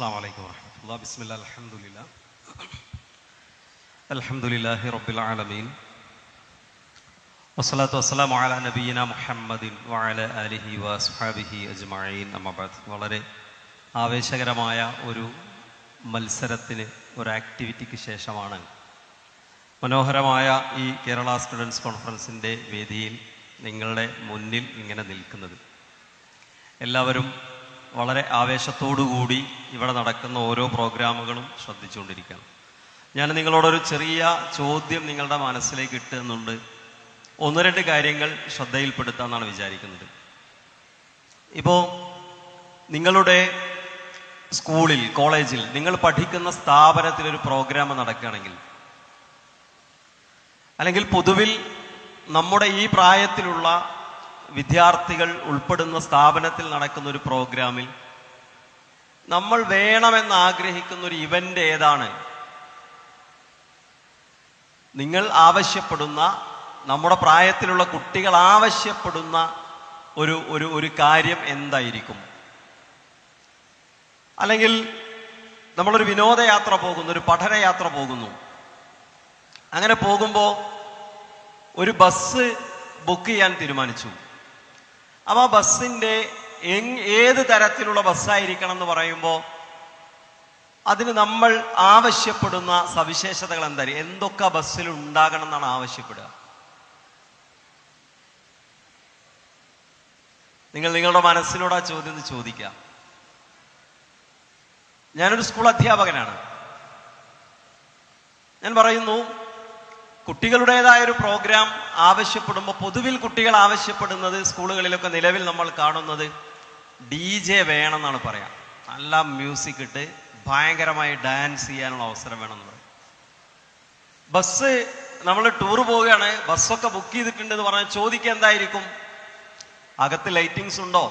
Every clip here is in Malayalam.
السلام عليكم ورحمة الله بسم الله الحمد لله الحمد لله رب العالمين والصلاة والسلام على نبينا محمد وعلى آله وأصحابه أجمعين أما بعد വളരെ ആവേശകരമായ ഒരു മത്സരത്തിന് ഒരു ആക്ടിവിറ്റിക്ക് ശേഷമാണ് മനോഹരമായ ഈ കേരള സ്റ്റുഡൻസ് കോൺഫറൻസിൻ്റെ വേദിയിൽ നിങ്ങളുടെ മുന്നിൽ ഇങ്ങനെ നിൽക്കുന്നത് എല്ലാവരും വളരെ ആവേശത്തോടുകൂടി ഇവിടെ നടക്കുന്ന ഓരോ പ്രോഗ്രാമുകളും ശ്രദ്ധിച്ചുകൊണ്ടിരിക്കണം. ഞാൻ നിങ്ങളോടൊരു ചെറിയ ചോദ്യം നിങ്ങളുടെ മനസ്സിലേക്ക് ഇട്ടുന്നുണ്ട്. ഒന്ന് രണ്ട് കാര്യങ്ങൾ ശ്രദ്ധയിൽപ്പെടുത്താമെന്നാണ് വിചാരിക്കുന്നത്. ഇപ്പോൾ നിങ്ങളുടെ സ്കൂളിൽ കോളേജിൽ നിങ്ങൾ പഠിക്കുന്ന സ്ഥാപനത്തിൽ ഒരു പ്രോഗ്രാം നടക്കുകയാണെങ്കിൽ അല്ലെങ്കിൽ പൊതുവിൽ നമ്മുടെ ഈ പ്രായത്തിലുള്ള വിദ്യാർത്ഥികൾ ഉൾപ്പെടുന്ന സ്ഥാപനത്തിൽ നടക്കുന്ന ഒരു പ്രോഗ്രാമിൽ നമ്മൾ വേണമെന്ന് ആഗ്രഹിക്കുന്ന ഒരു ഇവന്റ് ഏതാണ്? നിങ്ങൾ ആവശ്യപ്പെടുന്ന നമ്മുടെ പ്രായത്തിലുള്ള കുട്ടികൾ ആവശ്യപ്പെടുന്ന ഒരു ഒരു ഒരു കാര്യം എന്തായിരിക്കും? അല്ലെങ്കിൽ നമ്മളൊരു വിനോദയാത്ര പോകുന്നു ഒരു പഠനയാത്ര പോകുന്നു. അങ്ങനെ പോകുമ്പോൾ ഒരു ബസ് ബുക്ക് ചെയ്യാൻ തീരുമാനിച്ചു. അപ്പോൾ ബസ്സിന്റെ ഏത് തരത്തിലുള്ള ബസ്സായിരിക്കണം എന്ന് പറയുമ്പോൾ അതിന് നമ്മൾ ആവശ്യപ്പെടുന്ന സവിശേഷതകൾ എന്തായാലും എന്തൊക്കെ ബസ്സിൽ ഉണ്ടാകണം എന്നാണ് ആവശ്യപ്പെടുക. നിങ്ങൾ നിങ്ങളുടെ മനസ്സിനോട് ആ ചോദ്യം ചോദിക്കാം ഞാനൊരു സ്കൂൾ അധ്യാപകനാണ്. ഞാൻ പറയുന്നു കുട്ടികളുടേതായ ഒരു പ്രോഗ്രാം ആവശ്യപ്പെടുമ്പോൾ പൊതുവിൽ കുട്ടികൾ ആവശ്യപ്പെടുന്നത് സ്കൂളുകളിലൊക്കെ നിലവിൽ നമ്മൾ കാണുന്നത് ഡി ജെ വേണം എന്നാണ് പറയാം. നല്ല മ്യൂസിക് ഇട്ട് ഭയങ്കരമായി ഡാൻസ് ചെയ്യാനുള്ള അവസരം വേണമെന്ന് പറയും. ബസ് നമ്മൾ ടൂർ പോവുകയാണ് ബസ്സൊക്കെ ബുക്ക് ചെയ്തിട്ടുണ്ട് എന്ന് പറഞ്ഞാൽ ചോദിക്കുക എന്തായിരിക്കും? അകത്ത് ലൈറ്റിങ്സ് ഉണ്ടോ?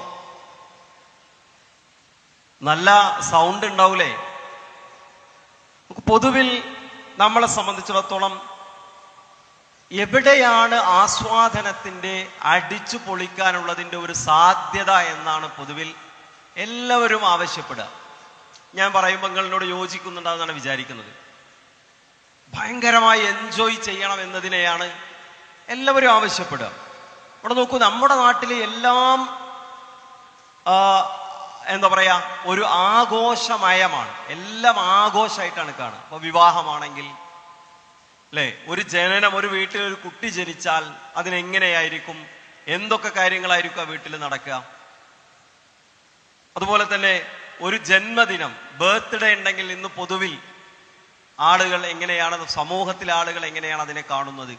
നല്ല സൗണ്ട് ഉണ്ടാവൂലേ? പൊതുവിൽ നമ്മളെ സംബന്ധിച്ചിടത്തോളം എവിടെയാണ് ആസ്വാദനത്തിന്റെ അടിച്ചു പൊളിക്കാനുള്ളതിന്റെ ഒരു സാധ്യത എന്നാണ് പൊതുവിൽ എല്ലാവരും ആവശ്യപ്പെടുക. ഞാൻ പറയുമ്പോൾ നിങ്ങളോട് യോജിക്കുന്നുണ്ടാകുന്നതാണ് വിചാരിക്കുന്നത്. ഭയങ്കരമായി എൻജോയ് ചെയ്യണം എന്നതിനെയാണ് എല്ലാവരും ആവശ്യപ്പെടുക. ഇവിടെ നോക്കൂ നമ്മുടെ നാട്ടിലെ എല്ലാം എന്താ പറയുക ഒരു ആഘോഷമയമാണ്. എല്ലാം ആഘോഷമായിട്ടാണ് കാണുക. ഇപ്പോൾ വിവാഹമാണെങ്കിൽ അല്ലെ? ഒരു ജനനം ഒരു വീട്ടിൽ ഒരു കുട്ടി ജനിച്ചാൽ അതിനെങ്ങനെയായിരിക്കും? എന്തൊക്കെ കാര്യങ്ങളായിരിക്കും ആ വീട്ടിൽ നടക്കുക? അതുപോലെ തന്നെ ഒരു ജന്മദിനം ബർത്ത്ഡേ ഉണ്ടെങ്കിൽ ഇന്ന് പൊതുവിൽ ആളുകൾ എങ്ങനെയാണ് സമൂഹത്തിലെ ആളുകൾ എങ്ങനെയാണ് അതിനെ കാണുന്നത്?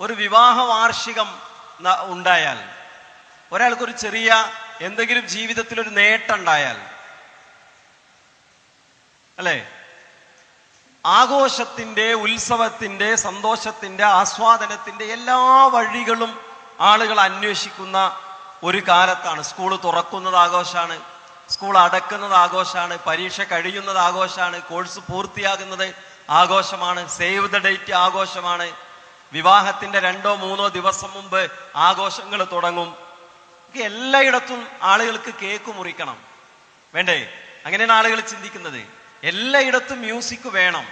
ഒരു വിവാഹ വാർഷികം ഉണ്ടായാൽ ഒരാൾക്കൊരു ചെറിയ എന്തെങ്കിലും ജീവിതത്തിൽ ഒരു നേട്ടം ഉണ്ടായാൽ അല്ലേ? ആഘോഷത്തിന്റെ ഉത്സവത്തിന്റെ സന്തോഷത്തിന്റെ ആസ്വാദനത്തിന്റെ എല്ലാ വഴികളും ആളുകൾ അന്വേഷിക്കുന്ന ഒരു കാലത്താണ്. സ്കൂൾ തുറക്കുന്നത് ആഘോഷമാണ് സ്കൂൾ അടക്കുന്നത് ആഘോഷമാണ് പരീക്ഷ കഴിയുന്നത് ആഘോഷമാണ് കോഴ്സ് പൂർത്തിയാകുന്നത് ആഘോഷമാണ് സേവ് ദ ഡേറ്റ് ആഘോഷമാണ്. വിവാഹത്തിന്റെ രണ്ടോ മൂന്നോ ദിവസം മുമ്പ് ആഘോഷങ്ങൾ തുടങ്ങും. എല്ലായിടത്തും ആളുകൾക്ക് കേക്ക് മുറിക്കണം. വേണ്ടേ? അങ്ങനെയാണ് ആളുകൾ ചിന്തിക്കുന്നത്. എല്ലായിടത്തും മ്യൂസിക് വേണം.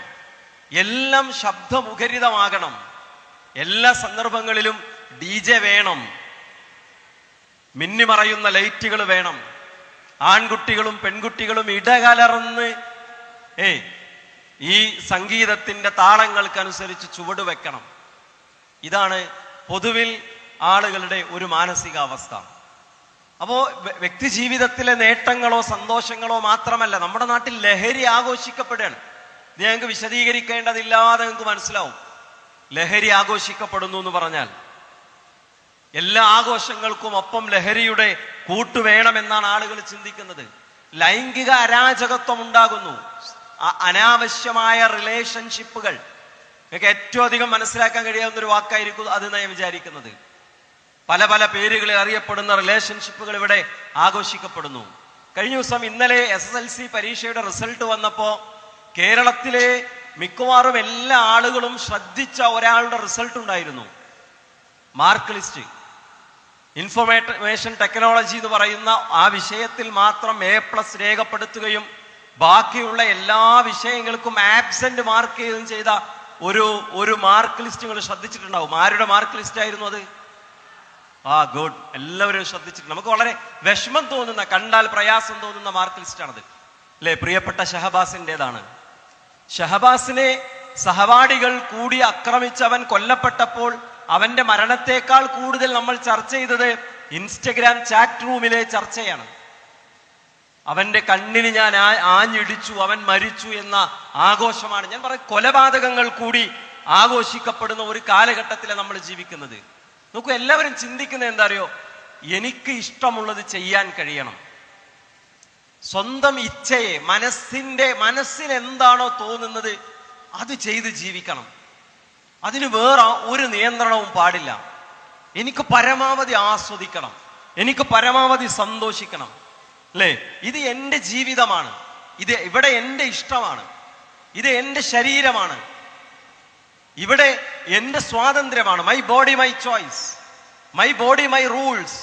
എല്ലാം ശബ്ദമുഖരിതമാകണം. എല്ലാ സന്ദർഭങ്ങളിലും ഡി ജെ വേണം. മിന്നിമറയുന്ന ലൈറ്റുകൾ വേണം. ആൺകുട്ടികളും പെൺകുട്ടികളും ഇടകലർന്ന് ഏ ഈ സംഗീതത്തിന്റെ താളങ്ങൾക്കനുസരിച്ച് ചുവട് വെക്കണം. ഇതാണ് പൊതുവിൽ ആളുകളുടെ ഒരു മാനസികാവസ്ഥ. അപ്പോ വ്യക്തി ജീവിതത്തിലെ നേട്ടങ്ങളോ സന്തോഷങ്ങളോ മാത്രമല്ല നമ്മുടെ നാട്ടിൽ ലഹരി ആഘോഷിക്കപ്പെടുകയാണ്. ഞങ്ങൾക്ക് വിശദീകരിക്കേണ്ടതില്ലാതെ നിങ്ങൾക്ക് മനസ്സിലാവും. ലഹരി ആഘോഷിക്കപ്പെടുന്നു എന്ന് പറഞ്ഞാൽ എല്ലാ ആഘോഷങ്ങൾക്കും ഒപ്പം ലഹരിയുടെ കൂട്ട് വേണമെന്നാണ് ആളുകൾ ചിന്തിക്കുന്നത്. ലൈംഗിക അരാജകത്വം ഉണ്ടാകുന്നു. അനാവശ്യമായ റിലേഷൻഷിപ്പുകൾ. നിങ്ങൾക്ക് ഏറ്റവും അധികം മനസ്സിലാക്കാൻ കഴിയാവുന്ന ഒരു വാക്കായിരിക്കും അത് ഞാൻ വിചാരിക്കുന്നത്. പല പല പേരുകളിൽ അറിയപ്പെടുന്ന റിലേഷൻഷിപ്പുകൾ ഇവിടെ ആഘോഷിക്കപ്പെടുന്നു. കഴിഞ്ഞ ദിവസം ഇന്നലെ എസ് എസ് എൽ സി പരീക്ഷയുടെ റിസൾട്ട് വന്നപ്പോൾ കേരളത്തിലെ മിക്കവാറും എല്ലാ ആളുകളും ശ്രദ്ധിച്ച ഒരാളുടെ റിസൾട്ട് ഉണ്ടായിരുന്നു. മാർക്ക് ലിസ്റ്റ് ഇൻഫർമേഷൻ ടെക്നോളജി എന്ന് പറയുന്ന ആ വിഷയത്തിൽ മാത്രം എ പ്ലസ് രേഖപ്പെടുത്തുകയും ബാക്കിയുള്ള എല്ലാ വിഷയങ്ങൾക്കും ആബ്സെന്റ് മാർക്ക് ചെയ്യുകയും ചെയ്ത ഒരു ഒരു മാർക്ക് ലിസ്റ്റ് നിങ്ങൾ ശ്രദ്ധിച്ചിട്ടുണ്ടാവും. ആരുടെ മാർക്ക് ലിസ്റ്റ് ആയിരുന്നു അത്? ആ ഗുഡ്. എല്ലാവരും ശ്രദ്ധിച്ചിട്ടുണ്ട് നമുക്ക് വളരെ വിഷമം തോന്നുന്ന കണ്ടാൽ പ്രയാസം തോന്നുന്ന മാർക്ക് ലിസ്റ്റാണത്. അല്ലേ? പ്രിയപ്പെട്ട ഷഹബാസിന്റെതാണ് ഷഹബാസിനെ സഹപാഠികൾ കൂടി ആക്രമിച്ചവൻ കൊല്ലപ്പെട്ടപ്പോൾ അവന്റെ മരണത്തെക്കാൾ കൂടുതൽ നമ്മൾ ചർച്ച ചെയ്തത് ഇൻസ്റ്റഗ്രാം ചാറ്റ് റൂമിലെ ചർച്ചയാണ്. അവന്റെ കണ്ണിന് ഞാൻ ആഞ്ഞിടിച്ചു അവൻ മരിച്ചു എന്ന ആഘോഷമാണ്. ഞാൻ പറയും കൊലപാതകങ്ങൾ കൂടി ആഘോഷിക്കപ്പെടുന്ന ഒരു കാലഘട്ടത്തിലാണ് നമ്മൾ ജീവിക്കുന്നത്. നോക്കൂ എല്ലാവരും ചിന്തിക്കുന്നത് എന്താ അറിയോ എനിക്ക് ഇഷ്ടമുള്ളത് ചെയ്യാൻ കഴിയണം. സ്വന്തം ഇച്ഛയെ മനസ്സിന്റെ മനസ്സിന് എന്താണോ തോന്നുന്നത് അത് ചെയ്ത് ജീവിക്കണം. അതിന് വേറെ ഒരു നിയന്ത്രണവും പാടില്ല. എനിക്ക് പരമാവധി ആസ്വദിക്കണം. എനിക്ക് പരമാവധി സന്തോഷിക്കണം. അല്ലേ? ഇത് എന്റെ ജീവിതമാണ്. ഇത് ഇവിടെ എന്റെ ഇഷ്ടമാണ്. ഇത് എന്റെ ശരീരമാണ്. ഇവിടെ എന്റെ സ്വാതന്ത്ര്യമാണ്. My body my choice my body my rules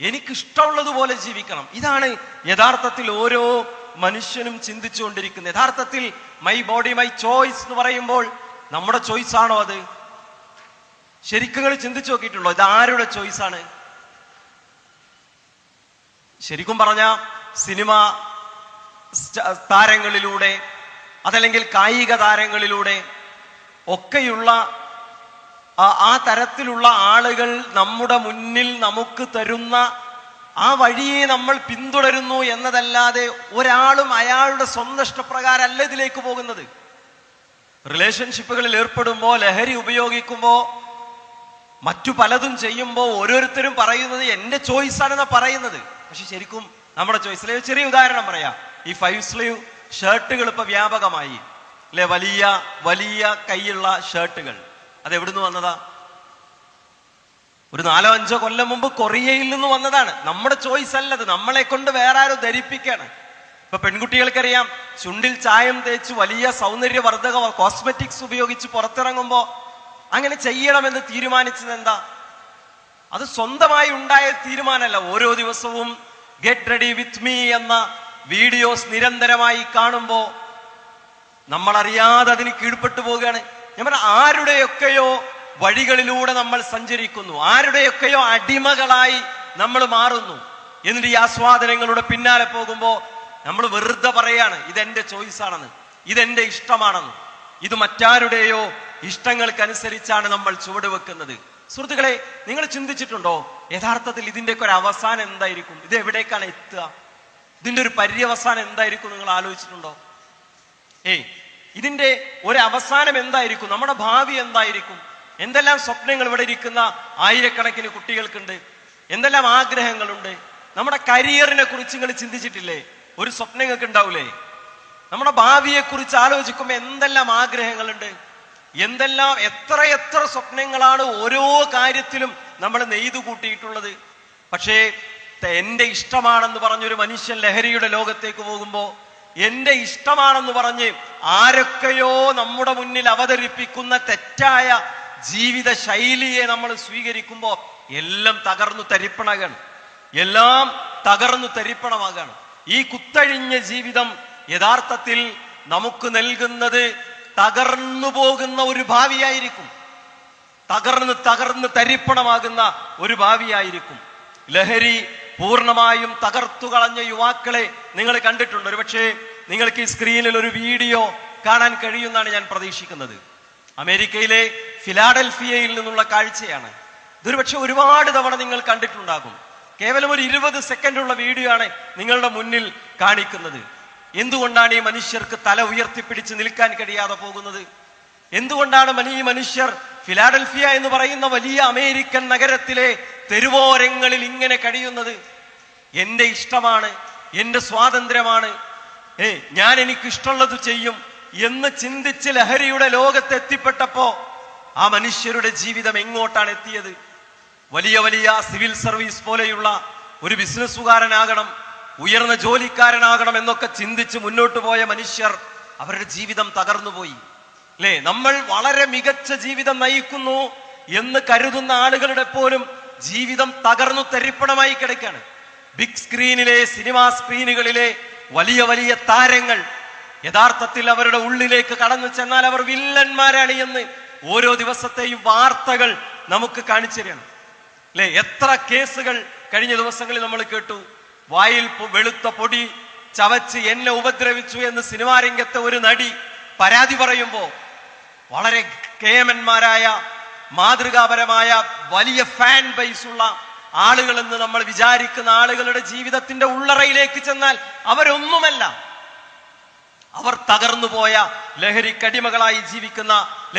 എനിക്ക് ഇഷ്ടമുള്ളതുപോലെ ജീവിക്കണം. ഇതാണ് യഥാർത്ഥത്തിൽ ഓരോ മനുഷ്യനും ചിന്തിച്ചുകൊണ്ടിരിക്കുന്നത്. യഥാർത്ഥത്തിൽ മൈ ബോഡി മൈ ചോയ്സ് എന്ന് പറയുമ്പോൾ നമ്മുടെ ചോയ്സ് ആണോ അത്? ശരിക്കും നിങ്ങൾ ചിന്തിച്ചു നോക്കിയിട്ടുള്ളൂ ഇത് ആരുടെ ചോയ്സ് ആണ്? ശരിക്കും പറഞ്ഞ സിനിമ താരങ്ങളിലൂടെ അതല്ലെങ്കിൽ കായിക താരങ്ങളിലൂടെ ഒക്കെയുള്ള ആ- തരത്തിലുള്ള ആളുകൾ നമ്മുടെ മുന്നിൽ നമുക്ക് തരുന്ന ആ വഴിയെ നമ്മൾ പിന്തുടരുന്നു എന്നതല്ലാതെ ഒരാളും അയാളുടെ സ്വന്തം ഇഷ്ടപ്രകാരമല്ല ഇതിലേക്ക് പോകുന്നത്. റിലേഷൻഷിപ്പുകളിൽ ഏർപ്പെടുമ്പോൾ ലഹരി ഉപയോഗിക്കുമ്പോൾ മറ്റു പലതും ചെയ്യുമ്പോൾ ഓരോരുത്തരും പറയുന്നത് എന്റെ ചോയ്സ് ആണെന്നാ പറയുന്നത്. പക്ഷെ ശരിക്കും നമ്മുടെ ചോയ്സിലെ ചെറിയ ഉദാഹരണം പറയാം. ഈ ഫൈവ് സ്ലീവ് ഷർട്ടുകൾ ഇപ്പൊ വ്യാപകമായി. അല്ലെ വലിയ വലിയ കൈയുള്ള ഷർട്ടുകൾ. അത് എവിടുന്ന് വന്നതാ? ഒരു നാലോ അഞ്ചോ കൊല്ലം മുമ്പ് കൊറിയയിൽ നിന്ന് വന്നതാണ്. നമ്മുടെ ചോയ്സ് അല്ലത് നമ്മളെ കൊണ്ട് വേറെ ആരോ ധരിപ്പിക്കാണ്. ഇപ്പൊ പെൺകുട്ടികൾക്കറിയാം ചുണ്ടിൽ ചായം തേച്ച് വലിയ സൗന്ദര്യവർദ്ധക കോസ്മെറ്റിക്സ് ഉപയോഗിച്ച് പുറത്തിറങ്ങുമ്പോ അങ്ങനെ ചെയ്യണമെന്ന് തീരുമാനിച്ചത് എന്താ? അത് സ്വന്തമായി ഉണ്ടായ തീരുമാനമല്ല. ഓരോ ദിവസവും ഗെറ്റ് റെഡി വിത്ത് മീ എന്ന വീഡിയോസ് നിരന്തരമായി കാണുമ്പോ നമ്മൾ അറിയാതെ അതിന് കീഴ്പ്പെട്ടു പോവുകയാണ്. ഞാൻ പറഞ്ഞ ആരുടെയൊക്കെയോ വഴികളിലൂടെ നമ്മൾ സഞ്ചരിക്കുന്നു. ആരുടെയൊക്കെയോ അടിമകളായി നമ്മൾ മാറുന്നു. എന്നിട്ട് ഈ ആസ്വാദനങ്ങളുടെ പിന്നാലെ പോകുമ്പോൾ നമ്മൾ വെറുതെ പറയാണ് ഇതെന്റെ ചോയ്സ് ആണെന്ന്. ഇതെന്റെ ഇഷ്ടമാണെന്ന്. ഇത് മറ്റാരുടെയോ ഇഷ്ടങ്ങൾക്കനുസരിച്ചാണ് നമ്മൾ ചുവട് വെക്കുന്നത്. സുഹൃത്തുക്കളെ നിങ്ങൾ ചിന്തിച്ചിട്ടുണ്ടോ? യഥാർത്ഥത്തിൽ ഇതിന്റെയൊക്കെ ഒരു അവസാനം എന്തായിരിക്കും? ഇത് എവിടേക്കാണ് എത്തുക? ഇതിന്റെ ഒരു പര്യവസാനം എന്തായിരിക്കും നിങ്ങൾ ആലോചിച്ചിട്ടുണ്ടോ? ഏയ് ഇതിന്റെ ഒരു അവസാനം എന്തായിരിക്കും? നമ്മുടെ ഭാവി എന്തായിരിക്കും? എന്തെല്ലാം സ്വപ്നങ്ങൾ ഇവിടെ ഇരിക്കുന്ന ആയിരക്കണക്കിന് കുട്ടികൾക്കുണ്ട്? എന്തെല്ലാം ആഗ്രഹങ്ങളുണ്ട്? നമ്മുടെ കരിയറിനെ കുറിച്ച് നിങ്ങൾ ചിന്തിച്ചിട്ടില്ലേ? ഒരു സ്വപ്നം നിങ്ങൾക്ക് ഉണ്ടാവൂലേ? നമ്മുടെ ഭാവിയെ കുറിച്ച് ആലോചിക്കുമ്പോൾ എന്തെല്ലാം ആഗ്രഹങ്ങളുണ്ട്? എന്തെല്ലാം എത്ര എത്ര സ്വപ്നങ്ങളാണ് ഓരോ കാര്യത്തിലും നമ്മൾ നെയ്തു കൂട്ടിയിട്ടുള്ളത്? പക്ഷേ എന്റെ ഇഷ്ടമാണെന്ന് പറഞ്ഞൊരു മനുഷ്യൻ ലഹരിയുടെ ലോകത്തേക്ക് പോകുമ്പോ എന്റെ ഇഷ്ടമാണെന്ന് പറഞ്ഞ് ആരൊക്കെയോ നമ്മുടെ മുന്നിൽ അവതരിപ്പിക്കുന്ന തെറ്റായ ജീവിത ശൈലിയെ നമ്മൾ സ്വീകരിക്കുമ്പോ എല്ലാം തകർന്നു തരിപ്പണകാണ് എല്ലാം തകർന്നു തരിപ്പണമാകാണ്. ഈ കുത്തഴിഞ്ഞ ജീവിതം യഥാർത്ഥത്തിൽ നമുക്ക് നൽകുന്നത് തകർന്നു പോകുന്ന ഒരു ഭാവിയായിരിക്കും. തകർന്ന് തകർന്ന് തരിപ്പണമാകുന്ന ഒരു ഭാവിയായിരിക്കും. ലഹരി പൂർണമായും തകർത്തു കളഞ്ഞ യുവാക്കളെ നിങ്ങൾ കണ്ടിട്ടുണ്ട്. ഒരുപക്ഷെ നിങ്ങൾക്ക് ഈ സ്ക്രീനിൽ ഒരു വീഡിയോ കാണാൻ കഴിയുമെന്നാണ് ഞാൻ പ്രതീക്ഷിക്കുന്നത്. അമേരിക്കയിലെ ഫിലാഡൽഫിയയിൽ നിന്നുള്ള കാഴ്ചയാണ്. ഇതൊരുപക്ഷെ ഒരുപാട് തവണ നിങ്ങൾ കണ്ടിട്ടുണ്ടാകും. കേവലം ഒരു ഇരുപത് സെക്കൻഡുള്ള വീഡിയോ ആണ് നിങ്ങളുടെ മുന്നിൽ കാണിക്കുന്നത്. എന്തുകൊണ്ടാണ് ഈ മനുഷ്യർക്ക് തല ഉയർത്തിപ്പിടിച്ച് നിൽക്കാൻ കഴിയാതെ പോകുന്നത്? എന്തുകൊണ്ടാണ് ഈ മനുഷ്യർ ഫിലാഡൽഫിയ എന്ന് പറയുന്ന വലിയ അമേരിക്കൻ നഗരത്തിലെ തെരുവോരങ്ങളിൽ ഇങ്ങനെ കഴിയുന്നത് എന്റെ ഇഷ്ടമാണ് എന്റെ സ്വാതന്ത്ര്യമാണ്. ഏ ഞാൻ എനിക്കിഷ്ടമുള്ളത് ചെയ്യും എന്ന് ചിന്തിച്ച് ലഹരിയുടെ ലോകത്ത് എത്തിപ്പെട്ടപ്പോ ആ മനുഷ്യരുടെ ജീവിതം എങ്ങോട്ടാണ് എത്തിയത്? വലിയ വലിയ സിവിൽ സർവീസ് പോലെയുള്ള ഒരു ബിസിനസ്സുകാരനാകണം ഉയർന്ന ജോലിക്കാരനാകണം എന്നൊക്കെ ചിന്തിച്ച് മുന്നോട്ട് പോയ മനുഷ്യർ അവരുടെ ജീവിതം തകർന്നുപോയി. അല്ലേ? നമ്മൾ വളരെ മികച്ച ജീവിതം നയിക്കുന്നു എന്ന് കരുതുന്ന ആളുകളുടെ പോലും ജീവിതം തകർന്നു തരിപ്പണമായി കിടക്കാണ്. ബിഗ് സ്ക്രീനിലെ സിനിമാ സ്ക്രീനുകളിലെ വലിയ വലിയ താരങ്ങൾ യഥാർത്ഥത്തിൽ അവരുടെ ഉള്ളിലേക്ക് കടന്നു ചെന്നാൽ അവർ വില്ലന്മാരാണ് എന്ന് ഓരോ ദിവസത്തെയും വാർത്തകൾ നമുക്ക് കാണിച്ചു തരണം അല്ലെ എത്ര കേസുകൾ കഴിഞ്ഞ ദിവസങ്ങളിൽ നമ്മൾ കേട്ടു. വായിൽ വെളുത്ത പൊടി ചവച്ച് എന്നെ ഉപദ്രവിച്ചു എന്ന് സിനിമാ രംഗത്തെ ഒരു നടി പരാതി പറയുമ്പോൾ വളരെ കേമന്മാരായ മാതൃകാപരമായ വലിയ ഫാൻ ബേസ് ഉള്ള ആളുകൾ എന്ന് നമ്മൾ വിചാരിക്കുന്ന ആളുകളുടെ ജീവിതത്തിന്റെ ഉള്ളറയിലേക്ക് ചെന്നാൽ അവരൊന്നുമല്ല. അവർ തകർന്നുപോയ ലഹരിക്കടിമകളായി ജീവിക്കുന്ന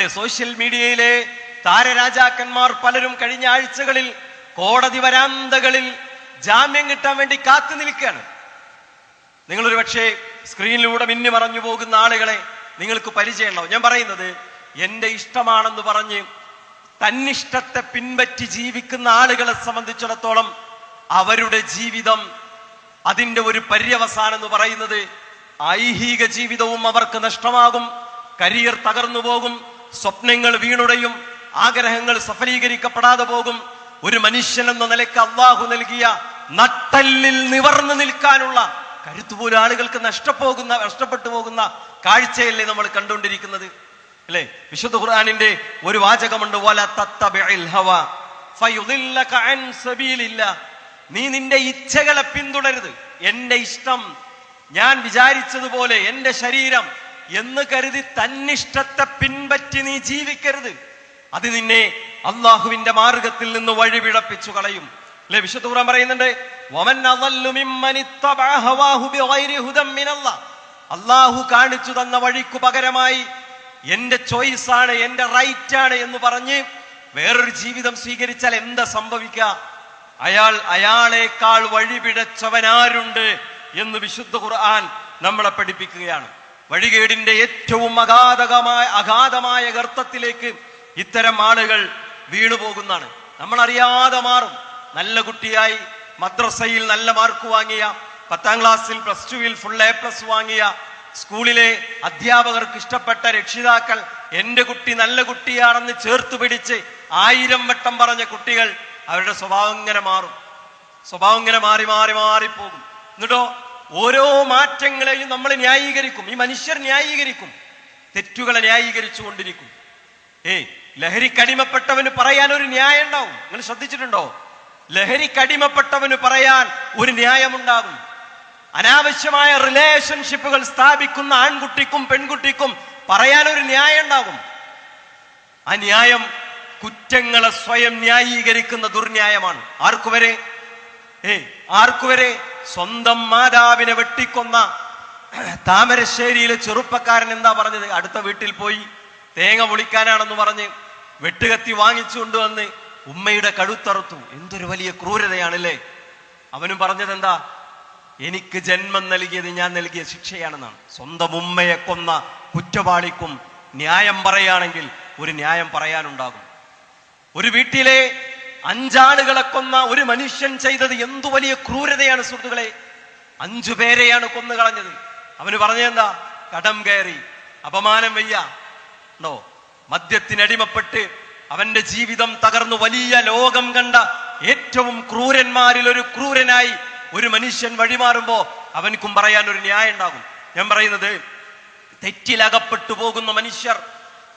സോഷ്യൽ മീഡിയയിലെ താരരാജാക്കന്മാർ പലരും കഴിഞ്ഞ ആഴ്ചകളിൽ കോടതി വരാന്തകളിൽ ജാമ്യം കിട്ടാൻ വേണ്ടി കാത്തു നിൽക്കുകയാണ്. നിങ്ങളൊരു പക്ഷേ സ്ക്രീനിലൂടെ മിന്നി മറഞ്ഞു പോകുന്ന ആളുകളെ നിങ്ങൾക്ക് പരിചയമുണ്ടാവും. ഞാൻ പറയുന്നത് എന്റെ ഇഷ്ടമാണെന്ന് പറഞ്ഞ് തന്നിഷ്ടത്തെ പിൻപറ്റി ജീവിക്കുന്ന ആളുകളെ സംബന്ധിച്ചിടത്തോളം അവരുടെ ജീവിതം അതിന്റെ ഒരു പര്യവസാനം എന്ന് പറയുന്നത് ഐഹിക ജീവിതവും അവർക്ക് നഷ്ടമാകും. കരിയർ തകർന്നു പോകും. സ്വപ്നങ്ങൾ വീണുടയും. ആഗ്രഹങ്ങൾ സഫലീകരിക്കപ്പെടാതെ പോകും. ഒരു മനുഷ്യൻ എന്ന നിലയ്ക്ക് അള്ളാഹു നൽകിയ നട്ടല്ലിൽ നിവർന്നു നിൽക്കാനുള്ള കരുത്തുപോലും ആളുകൾക്ക് നഷ്ടപ്പോകുന്ന നഷ്ടപ്പെട്ടു പോകുന്ന കാഴ്ചയല്ലേ നമ്മൾ കണ്ടുകൊണ്ടിരിക്കുന്നത്. അല്ലേ വിശുദ്ധ ഖുർആാനിന്റെ ഒരു വാചകമുണ്ട്. നീ നിന്റെ ഇച്ഛകളെ പിന്തുടരുത്. എന്റെ ഇഷ്ടം ഞാൻ വിചാരിച്ചതുപോലെ എന്റെ ശരീരം എന്ന് കരുതി തന്നിഷ്ടത്തെ പിൻപറ്റി നീ ജീവിക്കരുത്. അത് നിന്നെ അള്ളാഹുവിന്റെ മാർഗത്തിൽ നിന്ന് വഴിപിഴപ്പിച്ചു കളയും. അല്ലെ വിശുദ്ധ ഖുർആൻ പറയുന്നുണ്ട് അള്ളാഹു കാണിച്ചു തന്ന വഴിക്കു പകരമായി എന്റെ ചോയ്സ് ആണ് എന്റെ റൈറ്റ് ആണ് എന്ന് പറഞ്ഞ് വേറൊരു ജീവിതം സ്വീകരിച്ചാൽ എന്താ സംഭവിക്കുക അയാൾ അയാളേക്കാൾ വഴിപിഴച്ചവനാരുണ്ട് എന്ന് വിശുദ്ധ ഖുർആൻ നമ്മളെ പഠിപ്പിക്കുകയാണ്. വഴികേടിന്റെ ഏറ്റവും അഗാധകമായ അഗാധമായ ഗർത്തത്തിലേക്ക് ഇത്തരം ആളുകൾ വീണുപോകുന്നതാണ് നമ്മൾ അറിയാതെ മാറും. നല്ല കുട്ടിയായി മദ്രസയിൽ നല്ല മാർക്ക് വാങ്ങിയ പത്താം ക്ലാസ്സിൽ പ്ലസ് ടുവിൽ ഫുൾ എ പ്ലസ് വാങ്ങിയ സ്കൂളിലെ അധ്യാപകർക്ക് ഇഷ്ടപ്പെട്ട രക്ഷിതാക്കൾ എന്റെ കുട്ടി നല്ല കുട്ടിയാണെന്ന് ചേർത്ത് പിടിച്ച് ആയിരം വട്ടം പറഞ്ഞ കുട്ടികൾ അവരുടെ സ്വഭാവം ഇങ്ങനെ മാറും. സ്വഭാവം ഇങ്ങനെ മാറി മാറി മാറിപ്പോകും എന്നിട്ടോ ഓരോ മാറ്റങ്ങളെയും നമ്മൾ ന്യായീകരിക്കും. ഈ മനുഷ്യർ ന്യായീകരിക്കും. തെറ്റുകളെ ന്യായീകരിച്ചു കൊണ്ടിരിക്കും. ഏയ് ലഹരിക്കടിമപ്പെട്ടവന് പറയാൻ ഒരു ന്യായം ഉണ്ടാവും. നിങ്ങൾ ശ്രദ്ധിച്ചിട്ടുണ്ടോ? ലഹരിക്കടിമപ്പെട്ടവന് പറയാൻ ഒരു ന്യായമുണ്ടാകും. അനാവശ്യമായ റിലേഷൻഷിപ്പുകൾ സ്ഥാപിക്കുന്ന ആൺകുട്ടിക്കും പെൺകുട്ടിക്കും പറയാൻ ഒരു ന്യായം ഉണ്ടാകും. ആ ന്യായം കുറ്റങ്ങളെ സ്വയം ന്യായീകരിക്കുന്ന ദുർന്യായമാണ്. ആർക്കുവരെ ഏ ആർക്കുവരെ സ്വന്തം മാതാവിനെ വെട്ടിക്കൊന്ന താമരശ്ശേരിയിലെ ചെറുപ്പക്കാരൻ എന്താ പറഞ്ഞത്? അടുത്ത വീട്ടിൽ പോയി തേങ്ങ പൊളിക്കാനാണെന്ന് പറഞ്ഞ് വെട്ടുകത്തി വാങ്ങിച്ചു കൊണ്ടുവന്ന് ഉമ്മയുടെ കഴുത്തറുത്തു. എന്തൊരു വലിയ ക്രൂരതയാണല്ലേ? അവനും പറഞ്ഞത് എന്താ എനിക്ക് ജന്മം നൽകിയത് ഞാൻ നൽകിയ ശിക്ഷയാണെന്നാണ്. സ്വന്തം ഉമ്മയെ കൊന്ന കുറ്റവാളിക്കും ന്യായം പറയുകയാണെങ്കിൽ ഒരു ന്യായം പറയാനുണ്ടാകും. ഒരു വീട്ടിലെ അഞ്ചാളുകളെ കൊന്ന ഒരു മനുഷ്യൻ ചെയ്തത് എന്തു വലിയ ക്രൂരതയാണ് സുഹൃത്തുക്കളെ. അഞ്ചു പേരെയാണ് കൊന്നു കളഞ്ഞത് അവന് പറഞ്ഞെന്താ കടം കയറി അപമാനം വയ്യ. ഉണ്ടോ മദ്യത്തിനടിമപ്പെട്ട് അവന്റെ ജീവിതം തകർന്നു വലിയ ലോകം കണ്ട ഏറ്റവും ക്രൂരന്മാരിൽ ഒരു ക്രൂരനായി ഒരു മനുഷ്യൻ വഴിമാറുമ്പോ അവനക്കും പറയാൻ ഒരു ന്യായം ഉണ്ടാകും ഞാൻ പറയുന്നത് തെറ്റിലകപ്പെട്ടു പോകുന്ന മനുഷ്യർ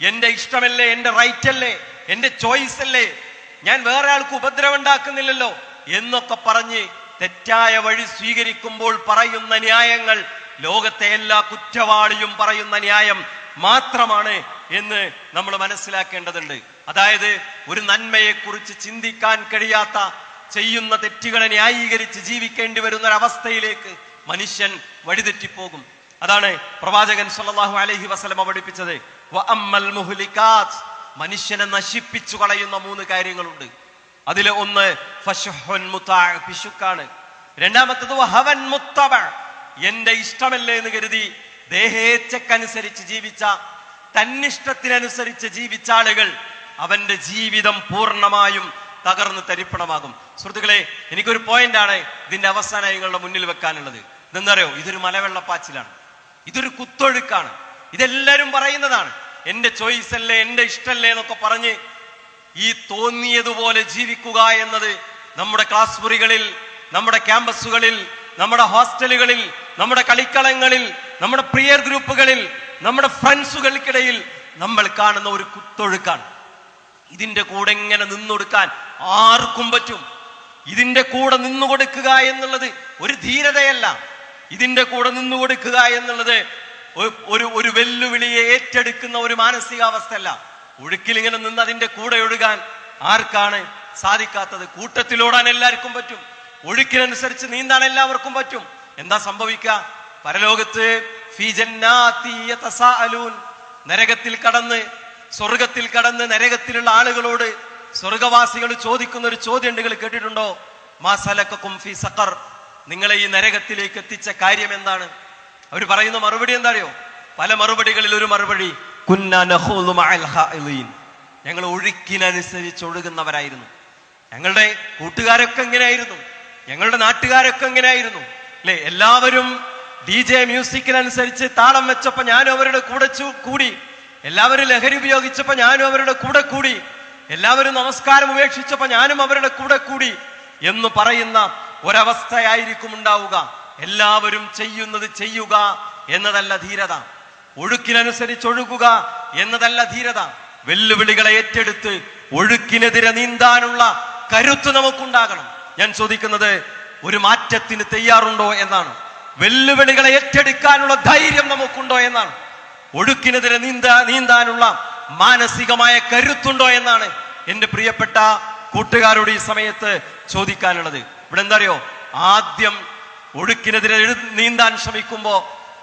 എന്റെ ഇഷ്ടമല്ലേ എന്റെ റൈറ്റ് അല്ലേ എന്റെ ചോയ്സ് അല്ലേ ഞാൻ വേറെ ആൾക്ക് ഉപദ്രവം ഉണ്ടാക്കുന്നില്ലല്ലോ എന്നൊക്കെ പറഞ്ഞ് തെറ്റായ വഴി സ്വീകരിക്കുമ്പോൾ പറയുന്ന ന്യായങ്ങൾ ലോകത്തെ എല്ലാ കുറ്റവാളിയും പറയുന്ന ന്യായം മാത്രമാണ് എന്ന് നമ്മൾ മനസ്സിലാക്കേണ്ടതുണ്ട്. അതായത് ഒരു നന്മയെക്കുറിച്ച് ചിന്തിക്കാൻ കഴിയാത്ത ചെയ്യുന്ന തെറ്റുകളെ ന്യായീകരിച്ച് ജീവിക്കേണ്ടി വരുന്ന ഒരവസ്ഥയിലേക്ക് മനുഷ്യൻ വഴിതെറ്റിപ്പോകും. അതാണ് പ്രവാചകൻ സല്ലാഹു അലഹി വസ്ലമ പഠിപ്പിച്ചത്. മനുഷ്യനെ നശിപ്പിച്ചു കളയുന്ന മൂന്ന് കാര്യങ്ങളുണ്ട്. അതിൽ ഒന്ന് പിശുക്കാണ്. രണ്ടാമത്തത് വഹവൻ മുത്തബ എന്റെ ഇഷ്ടമല്ലേ എന്ന് കരുതി ദേഹേച്ഛക്കനുസരിച്ച് ജീവിച്ച തന്നിഷ്ടത്തിനനുസരിച്ച് ജീവിച്ച ആളുകൾ അവന്റെ ജീവിതം പൂർണമായും തകർന്ന് തരിപ്പണമാകും. സുഹൃത്തുക്കളെ എനിക്കൊരു പോയിന്റ് ആണ് ഇതിന്റെ അവസാനം നിങ്ങളുടെ മുന്നിൽ വെക്കാനുള്ളത്. ഇതെന്നറിയോ ഇതൊരു മലവെള്ളപ്പാച്ചിലാണ്. ഇതൊരു കുത്തൊഴുക്കാണ്. ഇതെല്ലാരും പറയുന്നതാണ്. എന്റെ ചോയ്സ് അല്ലേ? എന്റെ ഇഷ്ടല്ലേ? എന്നൊക്കെ പറഞ്ഞ് ഈ തോന്നിയതുപോലെ ജീവിക്കുക എന്നത് നമ്മുടെ ക്ലാസ് മുറികളിൽ നമ്മുടെ ക്യാമ്പസുകളിൽ നമ്മുടെ ഹോസ്റ്റലുകളിൽ നമ്മുടെ കളിക്കളങ്ങളിൽ നമ്മുടെ പ്രിയർ ഗ്രൂപ്പുകളിൽ നമ്മുടെ ഫ്രണ്ട്സുകൾക്കിടയിൽ നമ്മൾ കാണുന്ന ഒരു കുത്തൊഴുക്കാണ്. ഇതിന്റെ കൂടെ ഇങ്ങനെ നിന്നൊടുക്കാൻ ആർക്കും പറ്റും. ഇതിന്റെ കൂടെ നിന്നു കൊടുക്കുക എന്നുള്ളത് ഒരു ധീരതയല്ല. ഇതിന്റെ കൂടെ നിന്നു കൊടുക്കുക എന്നുള്ളത് ഒരു ഒരു വെല്ലുവിളിയെ ഏറ്റെടുക്കുന്ന ഒരു മാനസികാവസ്ഥയല്ല. ഒഴുക്കിൽ ഇങ്ങനെ നിന്ന് അതിന്റെ കൂടെ ഒഴുകാൻ ആർക്കാണ് സാധിക്കാത്തത്? കൂട്ടത്തിലോടാൻ എല്ലാവർക്കും പറ്റും. ഒഴുക്കിനനുസരിച്ച് നീന്താൻ എല്ലാവർക്കും പറ്റും. എന്താ സംഭവിക്കുക? പരലോകത്ത്. നരകത്തിൽ കടന്ന് സ്വർഗത്തിൽ കടന്ന് നരകത്തിലുള്ള ആളുകളോട് സ്വർഗവാസികൾ ചോദിക്കുന്ന ഒരു ചോദ്യം നിങ്ങൾ കേട്ടിട്ടുണ്ടോ? മാസലക്കും ഫി സക്കർ നിങ്ങളെ ഈ നരകത്തിലേക്ക് എത്തിച്ച കാര്യം എന്താണ്? അവർ പറയുന്ന മറുപടി എന്താണോ പല മറുപടികളിൽ ഒരു മറുപടി. ഞങ്ങൾ ഒഴുക്കിനനുസരിച്ച് ഒഴുകുന്നവരായിരുന്നു. ഞങ്ങളുടെ കൂട്ടുകാരൊക്കെ എങ്ങനെയായിരുന്നു? ഞങ്ങളുടെ നാട്ടുകാരൊക്കെ എങ്ങനെയായിരുന്നു? അല്ലെ? എല്ലാവരും ഡി ജെ മ്യൂസിക്കിനനുസരിച്ച് താളം വെച്ചപ്പോ ഞാനും അവരുടെ കൂടെ കൂടി. എല്ലാവരും ലഹരി ഉപയോഗിച്ചപ്പോ ഞാനും അവരുടെ കൂടെ കൂടി. എല്ലാവരും നമസ്കാരം ഉപേക്ഷിച്ചപ്പോ ഞാനും അവരുടെ കൂടെ കൂടി എന്ന് പറയുന്ന ഒരവസ്ഥയായിരിക്കും ഉണ്ടാവുക. എല്ലാവരും ചെയ്യുന്നത് ചെയ്യുക എന്നതല്ല ധീരത. ഒഴുക്കിനനുസരിച്ച് ഒഴുകുക എന്നതല്ല ധീരത. വെല്ലുവിളികളെ ഏറ്റെടുത്ത് ഒഴുക്കിനെതിരെ നീന്താനുള്ള കരുത്ത് നമുക്കുണ്ടാകണം. ഞാൻ ചോദിക്കുന്നത് ഒരു മാറ്റത്തിന് തയ്യാറുണ്ടോ എന്നാണ്. വെല്ലുവിളികളെ ഏറ്റെടുക്കാനുള്ള ധൈര്യം നമുക്കുണ്ടോ എന്നാണ്. ഒഴുക്കിനെതിരെ നീന്താ നീന്താനുള്ള മാനസികമായ കരുത്തുണ്ടോ എന്നാണ് എന്റെ പ്രിയപ്പെട്ട കൂട്ടുകാരോട് ഈ സമയത്ത് ചോദിക്കാനുള്ളത്. ഇവിടെ എന്താ അറിയോ ആദ്യം ഒഴുക്കിനെതിരെ നീന്താൻ ശ്രമിക്കുമ്പോൾ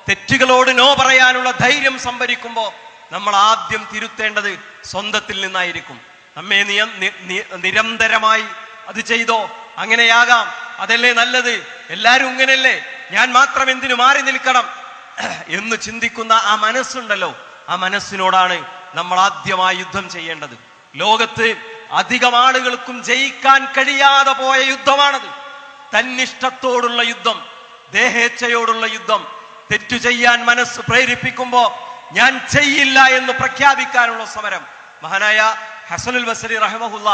തെറ്റുകളോട് നോ പറയാനുള്ള ധൈര്യം സംഭരിക്കുമ്പോൾ നമ്മൾ ആദ്യം തിരുത്തേണ്ടത് സ്വന്തത്തിൽ നിന്നായിരിക്കും. നമ്മെ നിരന്തരമായി അത് ചെയ്തോ? അങ്ങനെയാകാം. അതല്ലേ നല്ലത്? എല്ലാവരും ഇങ്ങനെയല്ലേ ഞാൻ മാത്രം എന്തിനു മാറി നിൽക്കണം? എന്ന് ചിന്തിക്കുന്ന ആ മനസ്സുണ്ടല്ലോ. ആ മനസ്സിനോടാണ് നമ്മൾ ആദ്യമായി യുദ്ധം ചെയ്യേണ്ടത്. ലോകത്ത് അധികം ആളുകൾക്കും ജയിക്കാൻ കഴിയാതെ പോയ യുദ്ധമാണത്. തന്നിഷ്ടത്തോടുള്ള യുദ്ധം ദേഹേച്ഛയോടുള്ള യുദ്ധം തെറ്റു ചെയ്യാൻ മനസ്സ് പ്രേരിപ്പിക്കുമ്പോ ഞാൻ ചെയ്യില്ല എന്ന് പ്രഖ്യാപിക്കാനുള്ള സമരം. മഹാനായ ഹസനുൽ ബസരി റഹമഹുല്ല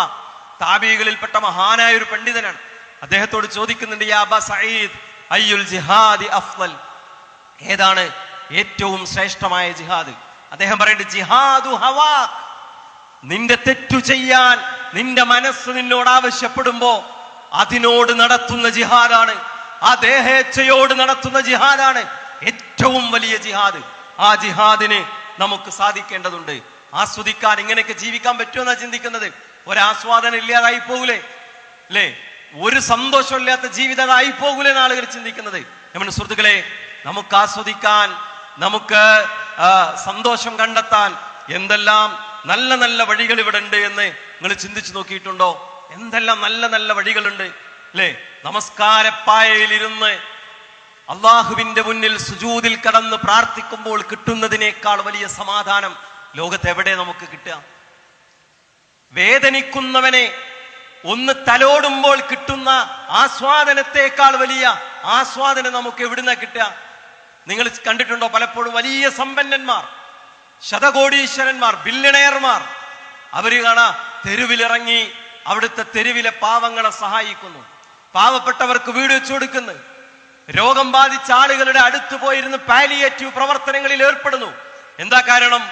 താബികളിൽപ്പെട്ട മഹാനായ ഒരു പണ്ഡിതനാണ്. അദ്ദേഹത്തോട് ചോദിക്കുന്നുണ്ട് യാ സഈദ് അയ്യുൽ ജിഹാദി അഫ്ളൽ ഏതാണ് ഏറ്റവും ശ്രേഷ്ഠമായ ജിഹാദ്? അദ്ദേഹം പറയുന്നത് ജിഹാദു ഹവാ നിന്റെ തെറ്റു ചെയ്യാൻ നിന്റെ മനസ്സ് നിന്നോട് ആവശ്യപ്പെടുമ്പോ അതിനോട് നടത്തുന്ന ജിഹാദാണ് ആ ദേഹേച്ഛയോട് നടത്തുന്ന ജിഹാദാണ് ഏറ്റവും വലിയ ജിഹാദ്. ആ ജിഹാദിന് നമുക്ക് സാധിക്കേണ്ടതുണ്ട്. ആസ്വദിക്കാൻ ഇങ്ങനെയൊക്കെ ജീവിക്കാൻ പറ്റുമെന്നാ ചിന്തിക്കുന്നത്? ഒരാസ്വാദനം ഇല്ലാതായി പോകൂലേ? അല്ലേ ഒരു സന്തോഷമില്ലാത്ത ജീവിതമായി പോകൂലേ ആളുകൾ ചിന്തിക്കുന്നത്. നമ്മുടെ സുഹൃത്തുക്കളെ നമുക്ക് ആസ്വദിക്കാൻ നമുക്ക് സന്തോഷം കണ്ടെത്താൻ എന്തെല്ലാം നല്ല നല്ല വഴികൾ ഇവിടെ ഉണ്ട് എന്ന് നിങ്ങൾ ചിന്തിച്ചു നോക്കിയിട്ടുണ്ടോ? എന്തെല്ലാം നല്ല നല്ല വഴികളുണ്ട്? അല്ലേ? നമസ്കാരപ്പായയിലിരുന്ന് അള്ളാഹുവിന്റെ മുന്നിൽ സുജൂതിൽ കടന്ന് പ്രാർത്ഥിക്കുമ്പോൾ കിട്ടുന്നതിനേക്കാൾ വലിയ സമാധാനം ലോകത്ത് എവിടെ നമുക്ക് കിട്ടുക? വേദനിക്കുന്നവനെ ഒന്ന് തലോടുമ്പോൾ കിട്ടുന്ന ആസ്വാദനത്തെക്കാൾ വലിയ ആസ്വാദനം നമുക്ക് എവിടുന്ന കിട്ടുക? നിങ്ങൾ കണ്ടിട്ടുണ്ടോ പലപ്പോഴും വലിയ സമ്പന്നന്മാർ ശതകോടീശ്വരന്മാർ ബില്യണയർമാർ അവർ കാണാ തെരുവിലിറങ്ങി അവിടുത്തെ തെരുവിലെ പാവങ്ങളെ സഹായിക്കുന്നു. പാവപ്പെട്ടവർക്ക് വീട് വെച്ചു കൊടുക്കുന്നു. രോഗം ബാധിച്ച ആളുകളുടെ അടുത്ത് പോയിരുന്ന് പാലിയേറ്റീവ് പ്രവർത്തനങ്ങളിൽ ഏർപ്പെടുന്നു. എന്താ കാരണം?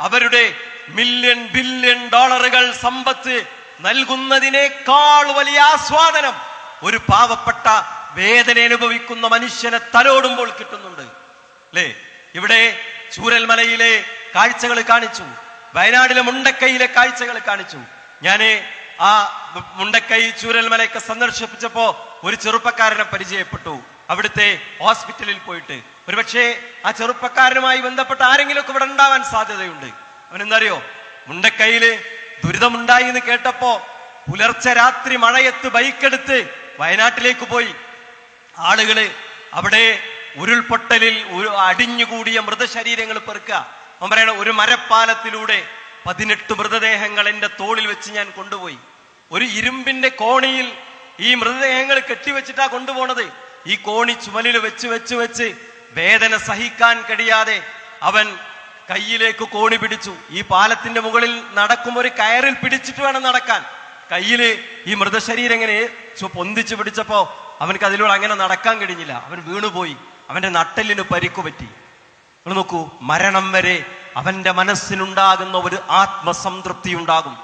അവരുടെ മില്യൺ ബില്യൺ ഡോളറുകൾ സമ്പത്ത് നൽകുന്നതിനേക്കാൾ വലിയ ആസ്വാദനം. ഒരു പാവപ്പെട്ട വേദന അനുഭവിക്കുന്ന മനുഷ്യനെ തലോടുമ്പോൾ കിട്ടുന്നുണ്ട്. അല്ലേ ഇവിടെ ചൂരൽമലയിലെ കാഴ്ചകൾ കാണിച്ചു. വയനാടിലെ മുണ്ടക്കൈയിലെ കാഴ്ചകൾ കാണിച്ചു. ഞാൻ ആ മുണ്ടക്കൈ ചൂരൽമലയൊക്കെ സന്ദർശിപ്പിച്ചപ്പോ ഒരു ചെറുപ്പക്കാരനെ പരിചയപ്പെട്ടു. അവിടുത്തെ ഹോസ്പിറ്റലിൽ പോയിട്ട്. ഒരുപക്ഷെ ആ ചെറുപ്പക്കാരനുമായി ബന്ധപ്പെട്ട ആരെങ്കിലുമൊക്കെ ഇവിടെ ഉണ്ടാവാൻ സാധ്യതയുണ്ട്. അവൻ എന്തറിയോ മുണ്ടക്കൈയിൽ ദുരിതമുണ്ടായി എന്ന് കേട്ടപ്പോ പുലർച്ചെ രാത്രി മഴയത്ത് ബൈക്കെടുത്ത് വയനാട്ടിലേക്ക് പോയി. ആളുകൾ അവിടെ ഉരുൾപൊട്ടലിൽ ഒരു അടിഞ്ഞുകൂടിയ മൃതശരീരങ്ങൾ പെറുക്കുക. അവൻ പറയണ ഒരു മരപ്പാലത്തിലൂടെ പതിനെട്ട് മൃതദേഹങ്ങൾ എന്റെ തോളിൽ വെച്ച് ഞാൻ കൊണ്ടുപോയി. ഒരു ഇരുമ്പിന്റെ കോണിയിൽ ഈ മൃതദേഹങ്ങൾ കെട്ടിവെച്ചിട്ടാ കൊണ്ടുപോണത്. ഈ കോണി ചുമലിൽ വെച്ച് വെച്ച് വെച്ച് വേദന സഹിക്കാൻ കഴിയാതെ അവൻ കയ്യിലേക്ക് കോണി പിടിച്ചു. ഈ പാലത്തിന്റെ മുകളിൽ നടക്കും ഒരു കയറിൽ പിടിച്ചിട്ട് വേണം നടക്കാൻ. കയ്യിൽ ഈ മൃതശരീരം ഇങ്ങനെ പൊന്തിച്ചു പിടിച്ചപ്പോ അവനക്ക് അതിലൂടെ അങ്ങനെ നടക്കാൻ കഴിഞ്ഞില്ല. അവൻ വീണുപോയി. അവന്റെ നട്ടലിന് പരിക്കു പറ്റി. നിങ്ങൾ നോക്കൂ മരണം വരെ അവന്റെ മനസ്സിനുണ്ടാകുന്ന ഒരു ആത്മസംതൃപ്തി ഉണ്ടാകും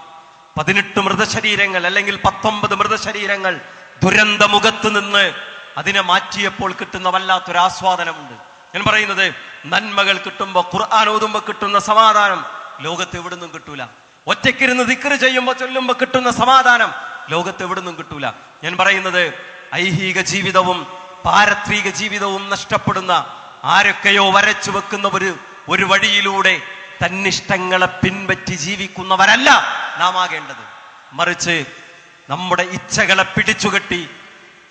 പതിനെട്ട് മൃതശരീരങ്ങൾ അല്ലെങ്കിൽ പത്തൊമ്പത് മൃതശരീരങ്ങൾ ദുരന്ത മുഖത്ത് നിന്ന് അതിനെ മാറ്റിയപ്പോൾ കിട്ടുന്ന വല്ലാത്തൊരു ആസ്വാദനമുണ്ട് ഞാൻ പറയുന്നത് നന്മകൾ കിട്ടുമ്പോൾ ഖുർആൻ ഓതുമ്പോൾ കിട്ടുന്ന സമാധാനം ലോകത്ത് എവിടുന്നും കിട്ടൂല. ഒറ്റയ്ക്കിരുന്ന് ദിക്റ് ചെയ്യുമ്പോൾ ചൊല്ലുമ്പോൾ കിട്ടുന്ന സമാധാനം ലോകത്ത് എവിടുന്നും കിട്ടൂല. ഞാൻ പറയുന്നത് ഐഹിക ജീവിതവും പാരത്രിക ജീവിതവും നഷ്ടപ്പെടുന്ന ആരൊക്കെയോ വരച്ചു വെക്കുന്ന ഒരു ഒരു വഴിയിലൂടെ തന്നിഷ്ടങ്ങളെ പിൻപറ്റി ജീവിക്കുന്നവരല്ല നാം ആകേണ്ടത്. മറിച്ച് നമ്മുടെ ഇച്ഛകളെ പിടിച്ചുകെട്ടി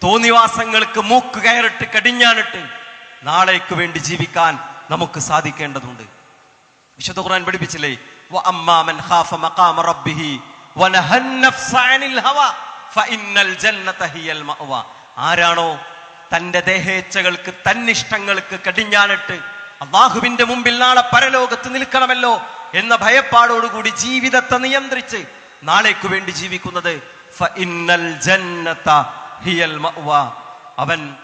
തോന്നിവാസങ്ങൾക്ക് മൂക്ക് കയറിട്ട് കടിഞ്ഞാണിട്ട് നാളേക്ക് വേണ്ടി ജീവിക്കാൻ നമുക്ക് സാധിക്കേണ്ടതുണ്ട്. വിശുദ്ധ ഖുർആൻ പഠിപ്പിച്ചില്ലേ? ആരാണോ തന്റെ ദേഹേച്ഛകൾക്ക് തന്നിഷ്ടങ്ങൾക്ക് കടിഞ്ഞാനിട്ട് അള്ളാഹുവിന്റെ മുമ്പിൽ നാളെ പരലോകത്ത് നിൽക്കണമല്ലോ എന്ന ഭയപ്പാടോടുകൂടി ജീവിതത്തെ നിയന്ത്രിച്ച് നാളേക്കു വേണ്ടി ജീവിക്കുന്നത് അവൻ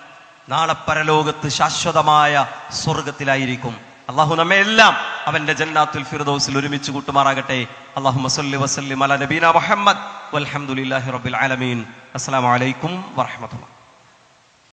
നാളെ പരലോകത്ത് ശാശ്വതമായ സ്വർഗത്തിലായിരിക്കും അള്ളാഹു നമ്മെ എല്ലാം അവന്റെ ജന്നാത്തുൽ ഫിർദൗസിൽ ഒരുമിച്ച് കൂട്ടുമാറാകട്ടെ. അള്ളാഹു മസല്ലി വസല്ലി മല നബീന മുഹമ്മദ്. വൽഹംദുലില്ലാഹി റബ്ബിൽ ആലമീൻ. അസ്സലാമു അലൈക്കും വറഹ്മത്തുള്ളാഹി.